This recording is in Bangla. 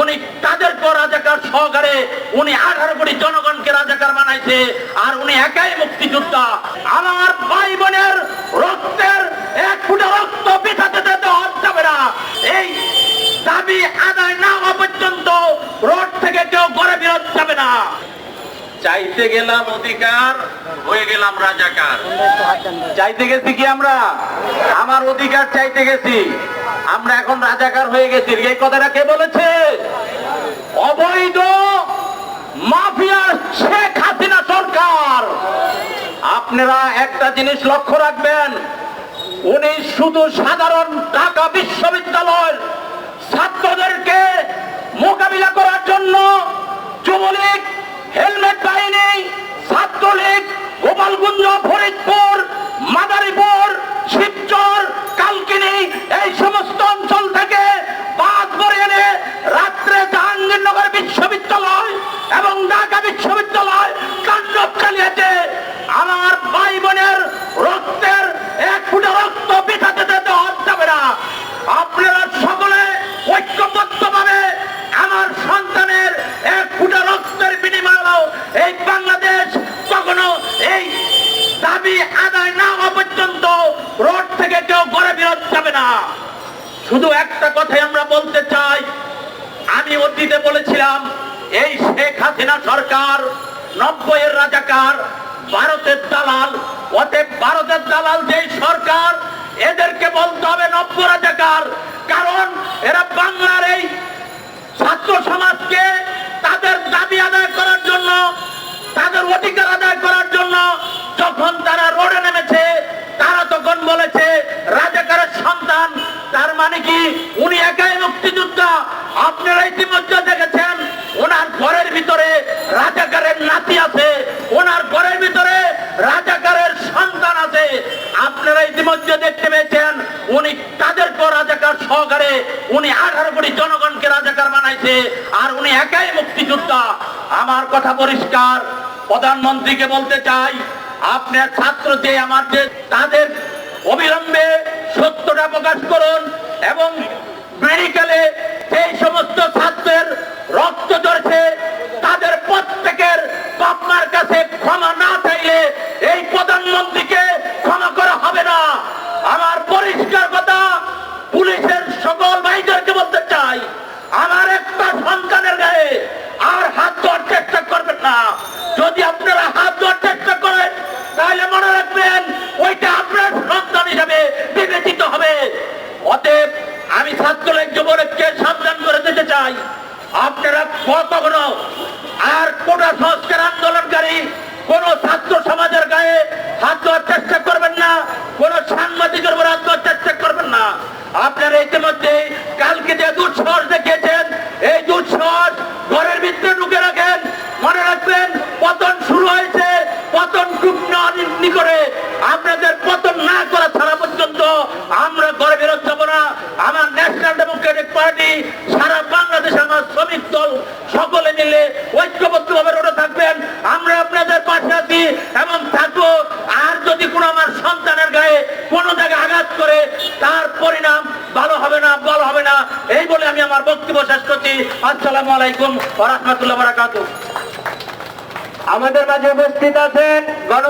উনি তাদেরকেও রাজাকার সহকারে উনি আঠারো কোটি জনগণকে রাজাকার বানাইছে আর উনি একাই মুক্তিযোদ্ধা। আমার ভাই বোনের রক্তের এক ফুটা রক্ত পিঠাতে দেওয়া যাবে না। এই দাবি আদায় না হওয়া পর্যন্ত রোড থেকে কেউ ঘরে বেরোতে যাবে না। চাইতে গেলাম অধিকার হয়ে গেলাম রাজাকার। চাইতে গেছি কি আমরা? আমার অধিকার চাইতে গেছি। আমরা এখন রাজাকার হয়ে গেছি। এই কথাটা কে বলেছে? অবৈধ মাফিয়ার শেখ হাসিনা সরকার। আপনারা একটা জিনিস লক্ষ্য রাখবেন, উনি শুধু সাধারণ ঢাকা বিশ্ববিদ্যালয়ের ছাত্রদেরকে মোকাবিলা করার জন্য যুবলীগ, হেলমেট বাহিনী, ছাত্রলীগ, গোপালগঞ্জ, ফরিদপুর, মাদারীপুর, শিবচর কালকিনি এই সমস্ত অঞ্চল থেকে শুধু একটা কথাই আমরা বলতে চাই। আমি অতীতে বলেছিলাম, এই শেখ হাসিনা সরকার নব্বইয়ের রাজাকার, ভারতের দালাল। অতএব ভারতের দালাল যেই সরকার, এদেরকে বলতে হবে নব্য রাজাকার। কারণ এরা বাংলার এই ছাত্র সমাজকে তাদের দাবি আদায় করার জন্য, তাদের অধিকার আদায় করার জন্য যখন তারা রোডে নেমেছে তারা তখন বলেছে রাজাকারের সন্তান তার মানে কি উনি একাই মুক্তিযোদ্ধা আপনারা ইতিমধ্যে দেখেছেন, ওনার ঘরের ভিতরে রাজাকারের নাতি আছে, ওনার ঘরের ভিতরে রাজাকারের সন্তান আছে। আপনারা ইতিমধ্যে দেখতে পেয়েছেন, উনি তাদেরকেও রাজাকার সহকারে উনি আঠারো কোটি জনগণকে রাজাকার বানাইছে, আর উনি একাই মুক্তিযোদ্ধা। আমার কথা পরিষ্কার, প্রধানমন্ত্রীকে বলতে চাই, আপনার ছাত্র যে আমার যে তাদের অবিলম্বে সত্যটা প্রকাশ করুন এবং মেডিকেলে সেই সমস্ত ছাত্রের রক্ত ঝরছে তাদের প্রত্যেকের বাপমার কাছে ক্ষমা না চাইলে এই প্রধানমন্ত্রীকে ক্ষমা করা হবে না আমার পরিষ্কার কথা পুলিশের সকল ভাইদেরকে বলতে চাই আমার একটা সন্তানের গায়ে আর হাত দেওয়ার চেষ্টা করবেন না যদি আপনারা হাত দেওয়ার চেষ্টা করেন তাহলে মনে রাখবেন ওইটা আপনার সন্তান হিসাবে বিবেচিত হবে অতএব আমি ছাত্রলীগ যুবলীগকে সাবধান করে দিতে চাই আপনারা কখনো আর কোটা সংস্কার আন্দোলনকারী, কোন ছাত্র সমাজের গায়ে হাত দেওয়ার চেষ্টা করবেন না, কোন সাংবাদিকের উপর হাত দেওয়ার চেষ্টা করবেন না। আপনারা ইতিমধ্যে কালকে যে দুঃসাহস দেখিয়েছেন, এই দুঃসাহস ঘরের ভিতরে ঢুকে রাখেন। মনে রাখবেন, পতন শুরু হয়েছে, পতন খুব নিম্নি করে। আপনাদের পতন না করা ছাড়া পর্যন্ত আমরা ঘরে বেরোতে যাব না আমার আছি এবং থাকব। আর যদি কোনো আমার সন্তানের গায়ে কোনো জায়গায় আঘাত করে, তার পরিণাম ভালো হবে না, ভালো হবে না। এই বলে আমি আমার বক্তব্য শেষ করছি। আসসালামু আলাইকুম ওয়া রাহমাতুল্লাহি ওয়া বারাকাতুহু। আমাদের মাঝে উপস্থিত আছেন গণ